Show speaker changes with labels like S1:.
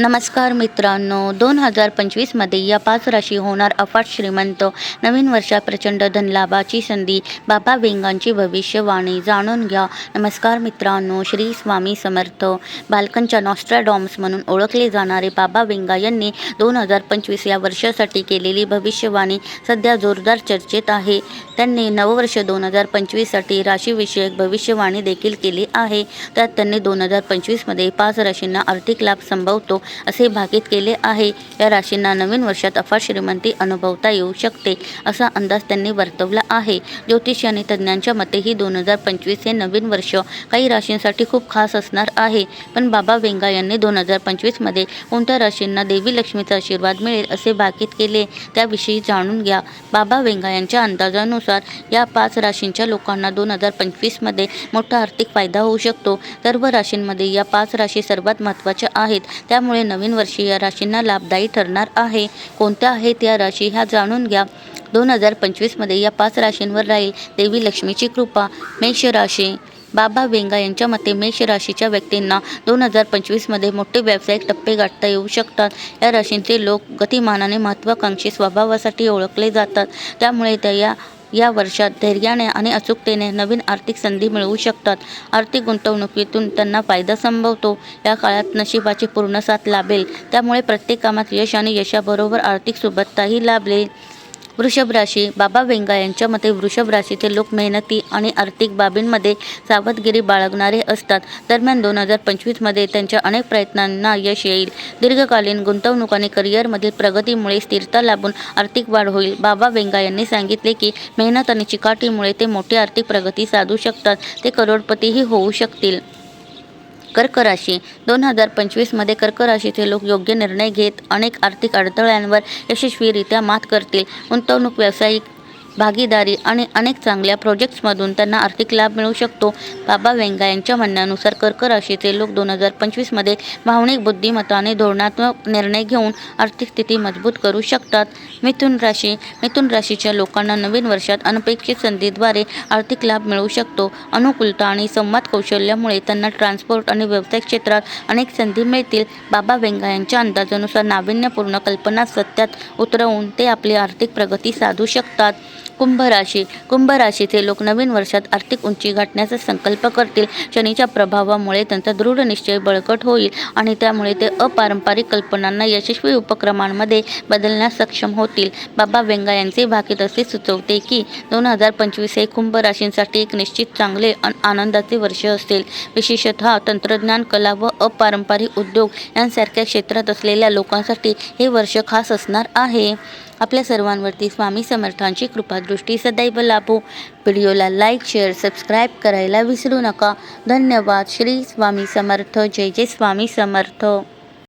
S1: नमस्कार मित्रांनो दोन हजार पंचवीसमध्ये या पाच राशी होणार अफाट श्रीमंत नवीन वर्षात प्रचंड धनलाभाची संधी बाबा वेंगांची भविष्यवाणी जाणून घ्या. नमस्कार मित्रांनो श्री स्वामी समर्थ. बालकांच्या नॉस्ट्राडॉम्स म्हणून ओळखले जाणारे बाबा वेंगा यांनी दोन हजार पंचवीस या वर्षासाठी केलेली भविष्यवाणी सध्या जोरदार चर्चेत आहे. त्यांनी नववर्ष दोन हजार पंचवीससाठी राशीविषयक भविष्यवाणी देखील केली आहे. त्यात त्यांनी दोन हजार पंचवीसमध्ये पाच राशींना आर्थिक लाभ संभवतो. असे भाकीत केले आहे. या राशींना नवीन वर्षात अफाट श्रीमंती अनुभवता येऊ शकते असा अंदाज त्यांनी वर्तवला आहे. ज्योतिष आणि तज्ज्ञांच्या मते ही दोन हजार पंचवीस हे नवीन वर्ष काही राशींसाठी खूप खास असणार आहे. पण बाबा वेंगा यांनी दोन हजार पंचवीसमध्ये कोणत्या राशींना देवी लक्ष्मीचा आशीर्वाद मिळेल असे भाकीत केले त्याविषयी जाणून घ्या. बाबा वेंगा यांच्या अंदाजानुसार या पाच राशींच्या लोकांना दोन हजार पंचवीसमध्ये मोठा आर्थिक फायदा होऊ शकतो. सर्व राशींमध्ये या पाच राशी सर्वात महत्त्वाच्या आहेत. त्यामुळे नवीन वर्षी या राशींना लाभदायी ठरणार आहे. कोणत्या आहेत या राशी ह्या जाणून घ्या. दोन हजार पंचवीसमध्ये या पाच राशींवर राहील देवी लक्ष्मीची कृपा मेष राशी. बाबा वेंगा यांच्या मते मेष राशीच्या व्यक्तींना दोन हजार पंचवीसमध्ये मोठे व्यावसायिक टप्पे गाठता येऊ शकतात. या राशींचे लोक गतिमानाने महत्त्वाकांक्षी स्वभावासाठी ओळखले जातात. त्यामुळे त्या या या वर्षात धैर्याने आणि अचूकतेने नवीन आर्थिक संधी मिळवू शकतात. आर्थिक गुंतवणुकीतून त्यांना फायदा संभवतो. या काळात नशिबाची पूर्ण साथ लाभेल. त्यामुळे प्रत्येक कामात यश आणि यशाबरोबर आर्थिक सुबत्ताही लाभले. वृषभ राशी बाबा वेंगा यांच्या मते वृषभ राशीचे लोक मेहनती आणि आर्थिक बाबींमध्ये सावधगिरी बाळगणारे असतात. दरम्यान दोन हजार पंचवीसमध्ये त्यांच्या अनेक प्रयत्नांना यश येईल. दीर्घकालीन गुंतवणूक आणि करिअरमधील प्रगतीमुळे स्थिरता लाभून आर्थिक वाढ होईल. बाबा वेंगा यांनी सांगितले की मेहनत आणि चिकाटीमुळे ते मोठी आर्थिक प्रगती साधू शकतात. ते करोडपतीही होऊ शकतील. कर्क राशी दोन हजार पंचवीसमध्ये कर्क राशीचे लोक योग्य निर्णय घेत अनेक आर्थिक अडथळ्यांवर यशस्वीरित्या मात करतील. गुंतवणूक व्यावसायिक भागीदारी आणि अनेक चांगल्या प्रोजेक्ट्समधून त्यांना आर्थिक लाभ मिळू शकतो. बाबा वेंगा यांच्या म्हणण्यानुसार कर्क राशीचे लोक दोन हजार पंचवीसमध्ये भावनिक बुद्धिमत्ताने धोरणात्मक निर्णय घेऊन आर्थिक स्थिती मजबूत करू शकतात. मिथुन राशी मिथुन राशीच्या लोकांना नवीन वर्षात अनपेक्षित संधीद्वारे आर्थिक लाभ मिळू शकतो. अनुकूलता आणि संवाद कौशल्यामुळे त्यांना ट्रान्सपोर्ट आणि व्यवसाय क्षेत्रात अनेक संधी मिळतील. बाबा वेंगा यांच्या अंदाजानुसार नाविन्यपूर्ण कल्पना सत्यात उतरवून ते आपली आर्थिक प्रगती साधू शकतात. कुंभ राशी. कुंभ राशीचे लोक नवीन वर्षात आर्थिक उंची गाठण्याचा संकल्प करतील. शनीच्या प्रभावामुळे त्यांचा दृढ निश्चय बळकट होईल आणि त्यामुळे ते अपारंपरिक कल्पनांना यशस्वी उपक्रमांमध्ये बदलण्यास सक्षम होतील. बाबा वेंगा यांचे भाकीत असे सुचवते की दोन हजार पंचवीस हे कुंभ राशींसाठी एक निश्चित चांगले आनंदाचे वर्ष असेल विशेषतः तंत्रज्ञान कला व अपारंपरिक उद्योग यांसारख्या क्षेत्रात असलेल्या लोकांसाठी हे वर्ष खास असणार आहे. आपल्या सर्वांवरती स्वामी समर्थांची कृपा दृष्टी सदैव लाभो। व्हिडिओला लाईक शेअर सबस्क्राईब करायला विसरू नका. धन्यवाद. श्री स्वामी समर्थ. जय जय स्वामी समर्थ.